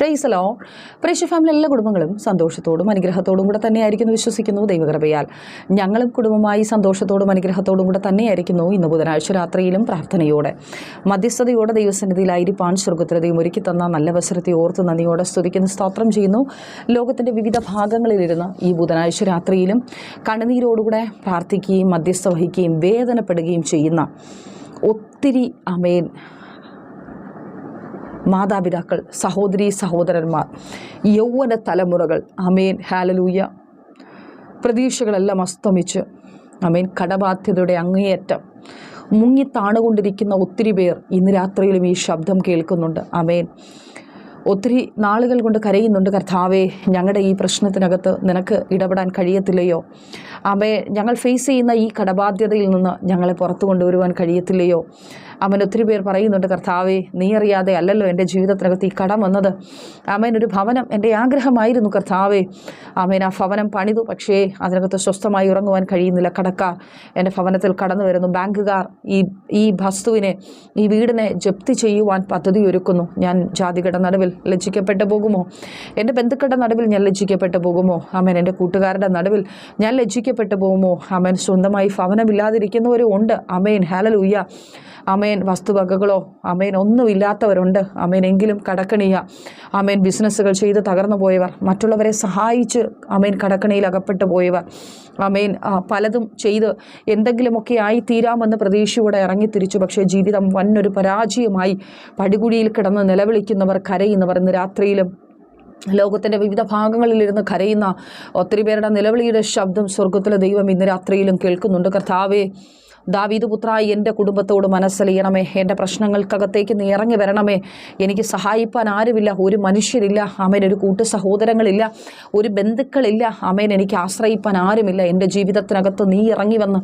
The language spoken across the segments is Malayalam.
പ്രൈസലോ. പ്രേക്ഷ ഫാമിലി എല്ലാ കുടുംബങ്ങളും സന്തോഷത്തോടും അനുഗ്രഹത്തോടും കൂടെ തന്നെയായിരിക്കുന്നു വിശ്വസിക്കുന്നു ദൈവകൃപയാൽ. ഞങ്ങളും കുടുംബമായി സന്തോഷത്തോടും അനുഗ്രഹത്തോടും കൂടെ തന്നെയായിരിക്കുന്നു ഇന്ന് ബുധനാഴ്ച രാത്രിയിലും പ്രാർത്ഥനയോടെ. മധ്യസ്ഥതയോടെ ദൈവസന്നിധിയിലായിരിക്കാൻ സ്വർഗത്തിലെ ദൈവം ഒരുക്കി തന്ന നല്ല അവസരത്തെ ഓർത്ത് നന്ദിയോടെ സ്തുതിക്കുന്ന സ്തോത്രം ചെയ്യുന്നു. ലോകത്തിന്റെ വിവിധ ഭാഗങ്ങളിലിരുന്ന് ഈ ബുധനാഴ്ച രാത്രിയിലും കണ്ണുനീരോടുകൂടെ പ്രാർത്ഥിക്കുകയും മധ്യസ്ഥ വഹിക്കുകയും വേദനപ്പെടുകയും ചെയ്യുന്ന ഒത്തിരി അമേൻ മാതാപിതാക്കൾ സഹോദരി സഹോദരന്മാർ യൗവന തലമുറകൾ. അമേൻ ഹാലലൂയ പ്രതീക്ഷകളെല്ലാം അസ്തമിച്ച് അമേൻ കടബാധ്യതയുടെ അങ്ങേയറ്റം മുങ്ങി താണുകൊണ്ടിരിക്കുന്ന ഒത്തിരി പേർ ഇന്ന് രാത്രിയിലും ഈ ശബ്ദം കേൾക്കുന്നുണ്ട്. അമേൻ ഒത്തിരി നാളുകൾ കൊണ്ട് കരയുന്നുണ്ട് കർത്താവേ ഞങ്ങളുടെ ഈ പ്രശ്നത്തിനകത്ത് നിനക്ക് ഇടപെടാൻ കഴിയത്തില്ലയോ? അമേ ഞങ്ങൾ ഫേസ് ചെയ്യുന്ന ഈ കടബാധ്യതയിൽ നിന്ന് ഞങ്ങളെ പുറത്തു കൊണ്ടുവരുവാൻ കഴിയത്തില്ലയോ? അവൻ ഒത്തിരി പേർ പറയുന്നുണ്ട് കർത്താവെ നീ അറിയാതെ അല്ലല്ലോ എന്റെ ജീവിതത്തിനകത്ത് ഈ കടം വന്നത്. അമേൻ ഒരു ഭവനം എന്റെ ആഗ്രഹമായിരുന്നു കർത്താവെ. അമേൻ ആ ഭവനം പണിതു പക്ഷേ അതിനകത്ത് സ്വസ്ഥമായി ഉറങ്ങുവാൻ കഴിയുന്നില്ല. കടക്കാർ എന്റെ ഭവനത്തിൽ കടന്നു വരുന്നു. ബാങ്കുകാർ ഈ ഈ വസ്തുവിനെ ഈ വീടിനെ ജപ്തി ചെയ്യുവാൻ പദ്ധതി ഒരുക്കുന്നു. ഞാൻ ജാതികളുടെ നടുവിൽ ലജ്ജിക്കപ്പെട്ടു പോകുമോ? എന്റെ ബന്ധുക്കളുടെ നടുവിൽ ഞാൻ ലജ്ജിക്കപ്പെട്ടു പോകുമോ? അമേൻ എന്റെ കൂട്ടുകാരുടെ നടുവിൽ ഞാൻ ലജ്ജിക്കപ്പെട്ടു പോകുമോ? അമേൻ സ്വന്തമായി ഭവനമില്ലാതിരിക്കുന്നവരും ഉണ്ട്. അമേൻ. ഹാലലൂയ്യ അമേൻ വസ്തുവകകളോ അമേൻ ഒന്നുമില്ലാത്തവരുണ്ട്. അമേൻ എങ്കിലും കടക്കണിയ. അമേൻ ബിസിനസ്സുകൾ ചെയ്ത് തകർന്നു പോയവർ. മറ്റുള്ളവരെ സഹായിച്ച് അമേൻ കടക്കണിയിൽ അകപ്പെട്ടു പോയവർ. അമേൻ പലതും ചെയ്ത് എന്തെങ്കിലുമൊക്കെ ആയി തീരാമെന്ന് പ്രതീക്ഷയോടെ ഇറങ്ങിത്തിരിച്ചു. പക്ഷേ ജീവിതം വന്നൊരു പരാജയമായി. പടികുടിയിൽ കിടന്ന് നിലവിളിക്കുന്നവർ കരയുന്നവർ ഇന്ന് രാത്രിയിലും ലോകത്തിന്റെ വിവിധ ഭാഗങ്ങളിലിരുന്ന് കരയുന്ന ഒത്തിരി പേരുടെ നിലവിളിയുടെ ശബ്ദം സ്വർഗത്തിലെ ദൈവം ഇന്ന് രാത്രിയിലും കേൾക്കുന്നുണ്ട്. കർത്താവേ ദാവീദ് പുത്രായി എന്റെ കുടുംബത്തോട് മനസ്സലിയണമേ. എന്റെ പ്രശ്നങ്ങൾക്കകത്തേക്ക് നീ ഇറങ്ങി വരണമേ. എനിക്ക് സഹായിപ്പാൻ ആരുമില്ല. ഒരു മനുഷ്യരില്ല. അമേൻ ഒരു കൂട്ടു സഹോദരങ്ങളില്ല. ഒരു ബന്ധുക്കളില്ല. അമേൻ എനിക്ക് ആശ്രയിപ്പാൻ ആരുമില്ല. എന്റെ ജീവിതത്തിനകത്ത് നീ ഇറങ്ങി വന്ന്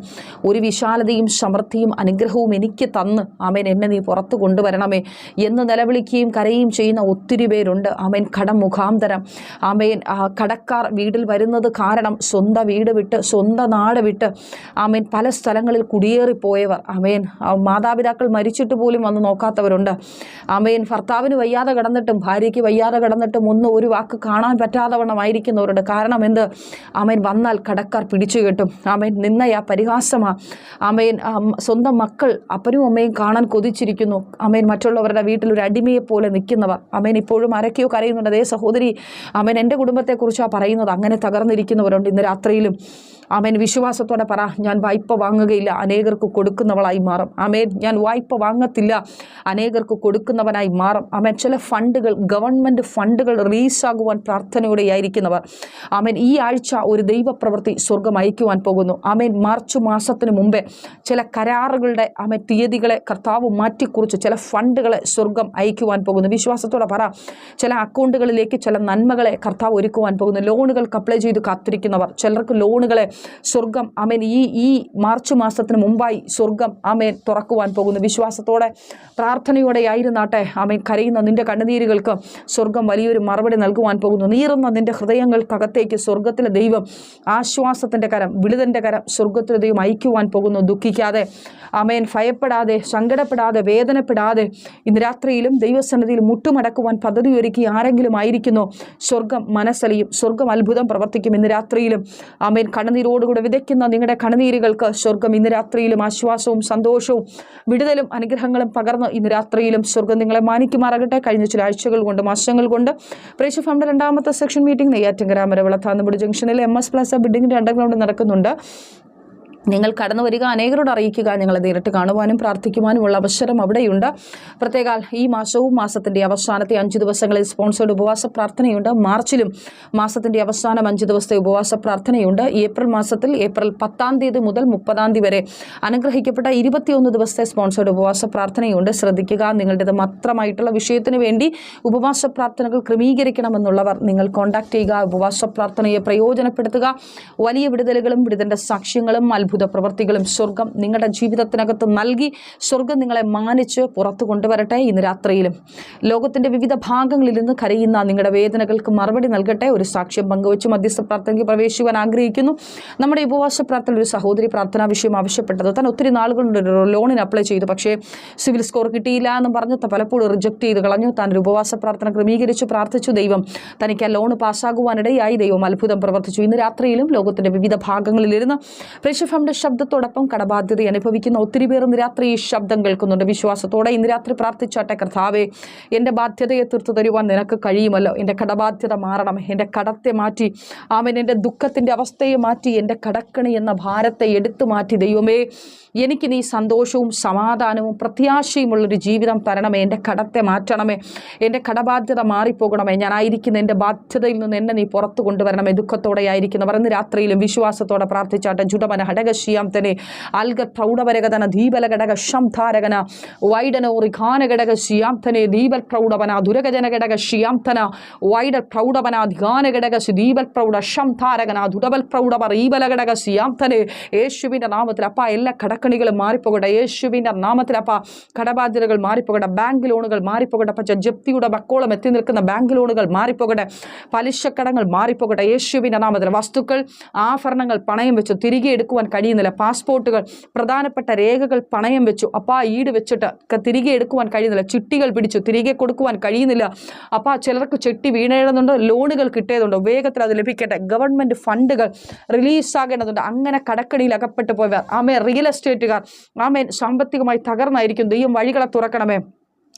ഒരു വിശാലതയും സമൃദ്ധിയും അനുഗ്രഹവും എനിക്ക് തന്ന്. അമേൻ എന്നെ നീ പുറത്തു കൊണ്ടുവരണമേ. എന്ന് നിലവിളിക്കുകയും കരയുകയും ചെയ്യുന്ന ഒത്തിരി പേരുണ്ട്. അമേൻ കടം മുഖാന്തരം. അമേൻ കടക്കാർ വീട്ടിൽ വരുന്നത് കാരണം സ്വന്തം വീട് വിട്ട് സ്വന്തം നാട് വിട്ട് അമേൻ പല സ്ഥലങ്ങളിൽ കുടിയേറിപ്പോയവർ. അമേൻ മാതാപിതാക്കൾ മരിച്ചിട്ട് പോലും വന്ന് നോക്കാത്തവരുണ്ട്. അമേൻ ഭർത്താവിന് വയ്യാതെ കിടന്നിട്ടും ഭാര്യയ്ക്ക് വയ്യാതെ കിടന്നിട്ടും ഒന്നും ഒരു വാക്ക് കാണാൻ പറ്റാതെ വണ്ണമായിരിക്കുന്നവരുണ്ട് കാരണം എന്ത്? അമേൻ വന്നാൽ കടക്കാർ പിടിച്ചു കെട്ടും. അമേൻ നിന്നയാ പരിഹാസമാ. അമേൻ സ്വന്തം മക്കൾ അപ്പനും അമ്മയും കാണാൻ കൊതിച്ചിരിക്കുന്നു. അമേൻ മറ്റുള്ളവരുടെ വീട്ടിൽ ഒരു അടിമയെ പോലെ നിൽക്കുന്നവർ. അമേൻ ഇപ്പോഴും അരക്കിയോ കരയുന്നുണ്ട്. അതേ സഹോദരി അമേൻ എന്റെ കുടുംബത്തെക്കുറിച്ചാണ് പറയുന്നത്. അങ്ങനെ തകർന്നിരിക്കുന്നവരുണ്ട് ഇന്ന് രാത്രിയിലും. അമേൻ വിശ്വാസത്തോടെ പറ ഞാൻ വായ്പ വാങ്ങുകയില്ല അനേകർക്ക് കൊടുക്കുന്നവളായി മാറും. ആമേൻ. ഞാൻ വായ്പ വാങ്ങത്തില്ല അനേകർക്ക് കൊടുക്കുന്നവനായി മാറും. ആമേൻ. ചില ഫണ്ടുകൾ ഗവൺമെന്റ് ഫണ്ടുകൾ റിലീസാകുവാൻ പ്രാർത്ഥനയോടെ ആയിരിക്കുന്നവർ ആമേൻ ഈ ആഴ്ച ഒരു ദൈവപ്രവൃത്തി സ്വർഗം അയക്കുവാൻ പോകുന്നു. ആമേൻ. മാർച്ച് മാസത്തിന് മുമ്പേ ചില കരാറുകളുടെ ആമേൻ തീയതികളെ കർത്താവ് മാറ്റിക്കുറിച്ച് ചില ഫണ്ടുകളെ സ്വർഗം അയക്കുവാൻ പോകുന്നു. വിശ്വാസത്തോടെ പറ ചില അക്കൗണ്ടുകളിലേക്ക് ചില നന്മകളെ കർത്താവ് ഒരുക്കുവാൻ പോകുന്നു. ലോണുകൾക്ക് അപ്ലൈ ചെയ്ത് കാത്തിരിക്കുന്നവർ ചിലർക്ക് ലോണുകളെ സ്വർഗം ആമേൻ. ഈ ഈ മാർച്ച് മാസത്തിന് മുമ്പായി സ്വർഗം ആമേൻ തുറക്കുവാൻ പോകുന്നു വിശ്വാസത്തോടെ പ്രാർത്ഥനയോടെ ആയിരുന്നാട്ടെ ആമേൻ കരയുന്ന നിന്റെ കണ്ണുനീരുകൾക്ക് സ്വർഗം വലിയൊരു മറുപടി നൽകുവാൻ പോകുന്നു. നീറുന്ന നിന്റെ ഹൃദയങ്ങൾക്കകത്തേക്ക് സ്വർഗത്തിലെ ദൈവം ആശ്വാസത്തിന്റെ കരം വിളിതന്റെ കരം സ്വർഗത്തിലെ ദൈവം അയക്കുവാൻ പോകുന്നു. ദുഃഖിക്കാതെ അമേൻ ഭയപ്പെടാതെ സങ്കടപ്പെടാതെ വേദനപ്പെടാതെ ഇന്ന് രാത്രിയിലും ദൈവസന്നിധിയിൽ മുട്ടുമടക്കുവാൻ പദ്ധതി ഒരുക്കി ആരെങ്കിലും ആയിരിക്കുന്നു സ്വർഗം മനസ്സലിയും സ്വർഗം അത്ഭുതം പ്രവർത്തിക്കും. ഇന്ന് രാത്രിയിലും അമേൻ കണ്ണുനീരോടുകൂടെ വിതയ്ക്കുന്ന നിങ്ങളുടെ കണ്ണുനീരുകൾക്ക് സ്വർഗം ഇന്ന് രാത്രിയിലും ആശ്വാസവും സന്തോഷവും വിടുതലും അനുഗ്രഹങ്ങളും പകർന്ന് ഇന്ന് രാത്രിയിലും സ്വർഗം നിങ്ങളെ മാനിക്കുമാറാകട്ടെ. കഴിഞ്ഞ ചില ആഴ്ചകൾ കൊണ്ട് മാസങ്ങൾ കൊണ്ട് പ്രേക്ഷ ഫാമിന്റെ രണ്ടാമത്തെ സെക്ഷൻ മീറ്റിംഗ് നെയ്യാറ്റിങ്കര മരവിള താന്നുപടി ജംഗ്ഷനിൽ എം എസ് പ്ലാസ ബിൽഡിംഗിന്റെ അണ്ടർഗ്രൗണ്ട് നടക്കുന്നുണ്ട്. നിങ്ങൾ കടന്നു വരിക അനേകരോട് അറിയിക്കുക ഞങ്ങളെ നേരിട്ട് കാണുവാനും പ്രാർത്ഥിക്കുവാനുമുള്ള അവസരം അവിടെയുണ്ട്. പ്രത്യേകാൽ ഈ മാസവും മാസത്തിന്റെ അവസാനത്തെ അഞ്ച് ദിവസങ്ങളിൽ സ്പോൺസേഡ് ഉപവാസ പ്രാർത്ഥനയുണ്ട്. മാർച്ചിലും മാസത്തിന്റെ അവസാനം അഞ്ച് ദിവസത്തെ ഉപവാസ പ്രാർത്ഥനയുണ്ട്. ഏപ്രിൽ മാസത്തിൽ ഏപ്രിൽ പത്താം തീയതി മുതൽ മുപ്പതാം തീയതി വരെ അനുഗ്രഹിക്കപ്പെട്ട ഇരുപത്തിയൊന്ന് ദിവസത്തെ സ്പോൺസേഡ് ഉപവാസ പ്രാർത്ഥനയുണ്ട്. ശ്രദ്ധിക്കുക നിങ്ങളുടേത് മാത്രമായിട്ടുള്ള വിഷയത്തിന് വേണ്ടി ഉപവാസ പ്രാർത്ഥനകൾ ക്രമീകരിക്കണമെന്നുള്ളവർ നിങ്ങൾ കോൺടാക്ട് ചെയ്യുക. ഉപവാസ പ്രാർത്ഥനയെ പ്രയോജനപ്പെടുത്തുക. വലിയ വിടുതലുകളും വിടുതലിന്റെ സാക്ഷ്യങ്ങളും അത്ഭുത അത്ഭുത പ്രവൃത്തികളും സ്വർഗം നിങ്ങളുടെ ജീവിതത്തിനകത്ത് നൽകി സ്വർഗം നിങ്ങളെ മാനിച്ച് പുറത്തു കൊണ്ടുവരട്ടെ ഇന്ന് രാത്രിയിലും. ലോകത്തിന്റെ വിവിധ ഭാഗങ്ങളിൽ നിന്ന് കരയുന്ന നിങ്ങളുടെ വേദനകൾക്ക് മറുപടി നൽകട്ടെ. ഒരു സാക്ഷ്യം പങ്കുവച്ച് മധ്യസ്ഥ പ്രാർത്ഥനയ്ക്ക് പ്രവേശിക്കുവാൻ ആഗ്രഹിക്കുന്നു. നമ്മുടെ ഉപവാസ പ്രാർത്ഥന ഒരു സഹോദരി പ്രാർത്ഥനാ വിഷയം ആവശ്യപ്പെട്ടത്. താൻ ഒത്തിരി നാളുകളുണ്ട് ലോണിന് അപ്ലൈ ചെയ്തു. പക്ഷേ സിവിൽ സ്കോർ കിട്ടിയില്ല എന്ന് പറഞ്ഞ് പലപ്പോഴും റിജക്ട് ചെയ്ത് കളഞ്ഞു. താൻ ഒരു ഉപവാസ പ്രാർത്ഥന ക്രമീകരിച്ചു പ്രാർത്ഥിച്ചു. ദൈവം തനിക്ക് ആ ലോൺ പാസ്സാകുവാനിടയായി. ദൈവം അത്ഭുതം പ്രവർത്തിച്ചു. ഇന്ന് രാത്രിയിലും ലോകത്തിന്റെ വിവിധ ഭാഗങ്ങളിലിരുന്ന് പ്രേക്ഷഫയുടെ ശബ്ദത്തോടൊപ്പം കടബാധ്യത അനുഭവിക്കുന്ന ഒത്തിരി പേർ ഇന്ന് രാത്രി ഈ ശബ്ദം കേൾക്കുന്നുണ്ട്. വിശ്വാസത്തോടെ ഇന്ന് രാത്രി പ്രാർത്ഥിച്ചോട്ടെ കർത്താവേ എന്റെ ബാധ്യതയെ തീർത്തു തരുവാൻ നിനക്ക് കഴിയുമല്ലോ. എന്റെ കടബാധ്യത മാറണം. എന്റെ കടത്തെ മാറ്റി ആമൻ എന്റെ ദുഃഖത്തിന്റെ അവസ്ഥയെ മാറ്റി എന്റെ കടക്കണി എന്ന ഭാരത്തെ എടുത്തു മാറ്റി ദൈവമേ എനിക്ക് നീ സന്തോഷവും സമാധാനവും പ്രത്യാശയുമുള്ളൊരു ജീവിതം തരണമേ. എന്റെ കടത്തെ മാറ്റണമേ. എന്റെ കടബാധ്യത മാറിപ്പോകണമേ. ഞാനായിരിക്കുന്ന എന്റെ ബാധ്യതയിൽ നിന്ന് എന്നെ നീ പുറത്തു കൊണ്ടുവരണമേ. ദുഃഖത്തോടെ ആയിരിക്കുന്നവർ ഇന്ന് രാത്രിയിലും വിശ്വാസത്തോടെ പ്രാർത്ഥിച്ചാട്ടെ ജുഡമന ഹടകശ്യാം തന്നെ. അൽഗ പ്രൗഢവരഗതന ദീപല ഘടക ശംധാരകന വൈഡന ഉറിഖാന ഘടക ശ്യാംതനെ ദീപൽ പ്രൗഢവന ദുരകജന ഘടക ശ്യാംതന വൈഡ പ്രൗഢവന ധിഗാന ഘടക ദീപൽ പ്രൗഢ ശംധാരകന ദുടബൽ പ്രൗഢവ റീബല ഘടക ശ്യാംതനെ യേശുവിന്റെ നാമത്തിൽ അപ്പ എല്ലാ കടക്കണികളും മാറിപ്പോകട്ടെ. യേശുവിന്റെ നാമത്തിൽ അപ്പ കടബാധ്യതകൾ മാറിപ്പോകട്ടെ. ബാങ്ക് ലോണുകൾ മാറിപ്പോകട്ടെ. പച്ച ജപ്തിയുടെ ബക്കോളം എത്തി നിൽക്കുന്ന ബാങ്ക് ലോണുകൾ മാറിപ്പോകട്ടെ. പലിശക്കടങ്ങൾ മാറിപ്പോകട്ടെ. യേശുവിന്റെ നാമത്തിൽ വസ്തുക്കൾ ആഭരണങ്ങൾ പണയം വെച്ച് തിരികെ എടുക്കുവാൻ കഴിയുന്നില്ല. പാസ്പോർട്ടുകൾ പ്രധാനപ്പെട്ട രേഖകൾ പണയം വെച്ചു. അപ്പാ ഈട് വെച്ചിട്ട് തിരികെ എടുക്കുവാൻ കഴിയുന്നില്ല. ചിട്ടികൾ പിടിച്ചു. തിരികെ കൊടുക്കുവാൻ കഴിയുന്നില്ല. അപ്പാ ചിലർക്ക് ചെട്ടി വീണേണ്ടതുണ്ട് ലോണുകൾ കിട്ടിയതുണ്ട്. വേഗത്തിൽ അത് ലഭിക്കട്ടെ. ഗവൺമെന്റ് ഫണ്ടുകൾ റിലീസാകേണ്ടതുണ്ട് അങ്ങനെ കടക്കടിയിൽ അകപ്പെട്ടു പോയവർ. ആമേ റിയൽ എസ്റ്റേറ്റുകാർ. ആമേൻ. സാമ്പത്തികമായി തകർന്നായിരിക്കും. ദൈവം വഴികളെ തുറക്കണമേ.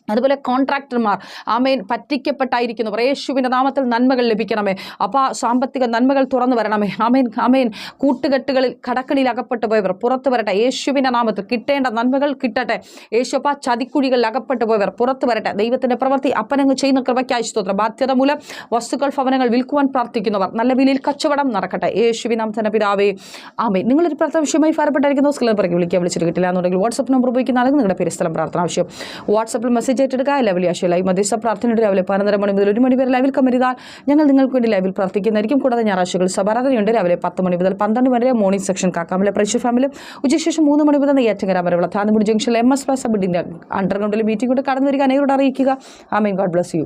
അതുപോലെ കോൺട്രാക്ടർമാർ ആമേൻ പറ്റിക്കപ്പെട്ടായിരിക്കുന്നവർ യേശുവിന്റെ നാമത്തിൽ നന്മകൾ ലഭിക്കണമേ. അപ്പോൾ സാമ്പത്തിക നന്മകൾ തുറന്നു വരണമേ. ആമേൻ ആമേൻ. കൂട്ടുകെട്ടുകളിൽ കടക്കണിയിൽ അകപ്പെട്ടു പോയവർ പുറത്തു വരട്ടെ. യേശുവിന്റെ നാമത്തിൽ കിട്ടേണ്ട നന്മകൾ കിട്ടട്ടെ. യേശുപ്പ ചതിക്കുഴികളിൽ അകപ്പെട്ടു പോയവർ പുറത്തു വരട്ടെ. ദൈവത്തിന്റെ പ്രവൃത്തി അപ്പനങ്ങ് ചെയ്യുന്ന കൃപയ്ക്കായി സ്തോത്രം. ബാധ്യത മൂലം വസ്തുക്കൾ ഭവനങ്ങൾ വിൽക്കുവാൻ പ്രാർത്ഥിക്കുന്നവർ. നല്ല വിലയിൽ കച്ചവടം നടക്കട്ടെ. യേശുവിനാം തന്നെ പിതാവേ ആമേൻ. നിങ്ങളൊരു പ്രാർത്ഥന വിഷയമായി ഫലപ്പെട്ടായിരിക്കുന്ന സ്കൂളിൽ പിറകെ വിളിക്കുക വിളിച്ചിട്ട് കിട്ടില്ല എന്നുണ്ടെങ്കിൽ വാട്സപ്പ് നമ്പർ ഉപയോഗിക്കുന്ന ആളുകൾ നിങ്ങളുടെ പേര് സ്ഥലം പ്രാർത്ഥന ആവശ്യം വാട്സപ്പിൽ മെസ്സേജ് ഏറ്റെടുക്കുക ലൈവ് ആശയം ലൈവ് മധ്യസ്ഥ പ്രാർത്ഥനയുടെ രാവിലെ പതിനൊന്നര മണി മുതൽ ഒരു മണി വരെ ലൈവിൽ കമരുതാൽ ഞങ്ങൾ നിങ്ങൾക്ക് വേണ്ടി ലൈവിൽ പ്രാർത്ഥിക്കുന്നതായിരിക്കും. കൂടാതെ ഞായറാഴ്ചകൾ സഭാരാധനയുണ്ട്. രാവിലെ പത്ത് മണി മുതൽ പന്ത്രണ്ട് വരെ മോർണിംഗ് സെക്ഷൻ കാക്കാമല പ്രേക്ഷ ഫാമിലും ഉച്ചശേഷം മൂന്ന് മണി മുതൽ നെയ്യാറ്റങ്കര വരെയുള്ള താന്നുമുടി ജംഗ്ഷനിൽ എം എസ് പ്ലസ് ബിഡിന്റെ അണ്ടർഗ്രൗണ്ടിൽ മീറ്റിംഗ് കൊണ്ട് കടന്നു വരിക. അനേകരോട് അറിയിക്കുക. Amen God bless you